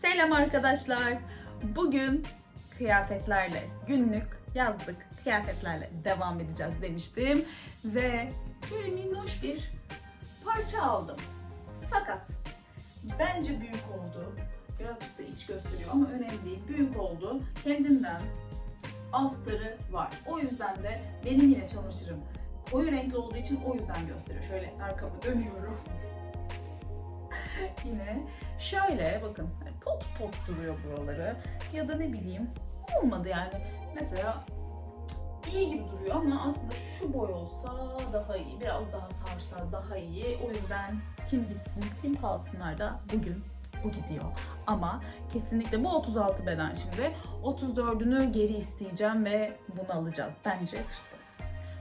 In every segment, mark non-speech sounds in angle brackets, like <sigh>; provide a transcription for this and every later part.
Selam arkadaşlar. Bugün kıyafetlerle, günlük yazlık kıyafetlerle devam edeceğiz demiştim. Ve böyle minnoş bir parça aldım. Fakat bence büyük oldu. Birazcık da iç gösteriyor ama önemli değil. Büyük oldu. Kendimden astarı var. O yüzden de benim yine çamaşırım koyu renkli olduğu için o yüzden gösteriyor. Şöyle arkamı dönüyorum. <laughs> yine şöyle bakın hani pot pot duruyor buraları. Ya da ne bileyim olmadı yani. Mesela iyi gibi duruyor ama aslında şu boy olsa daha iyi biraz daha sarsa daha iyi. O yüzden kim gitsin kim kalsınlar da bugün bu gidiyor. Ama kesinlikle bu 36 beden şimdi 34'ünü geri isteyeceğim ve bunu alacağız. Bence yakıştı.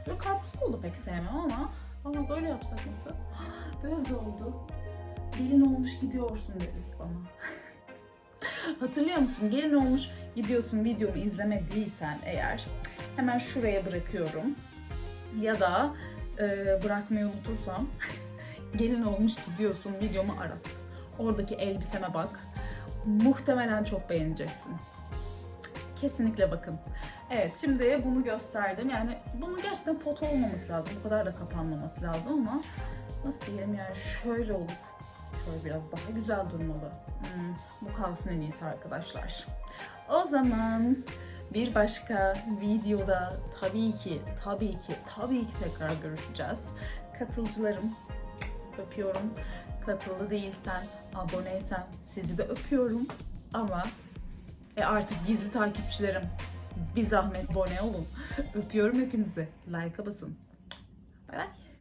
Böyle karpuz kolu pek sevmem ama ama böyle yapsak nasıl? <gasps> Böyle de oldu gelin olmuş gidiyorsun deriz bana. <laughs> Hatırlıyor musun? Gelin olmuş gidiyorsun videomu izlemediysen eğer hemen şuraya bırakıyorum. Ya da e, bırakmayı unutursam <laughs> gelin olmuş gidiyorsun videomu arat. Oradaki elbiseme bak. Muhtemelen çok beğeneceksin. Kesinlikle bakın. Evet şimdi bunu gösterdim. Yani bunun gerçekten pot olmaması lazım. Bu kadar da kapanmaması lazım ama nasıl diyelim yani şöyle olup Şöyle biraz daha güzel durmalı. Hmm, bu kalsın en iyisi arkadaşlar. O zaman bir başka videoda tabii ki, tabii ki, tabii ki tekrar görüşeceğiz. Katılcılarım öpüyorum. Katıldı değilsen, aboneysen sizi de öpüyorum. Ama e artık gizli takipçilerim bir zahmet abone olun. <laughs> Öpüyorum hepinizi. Like'a basın.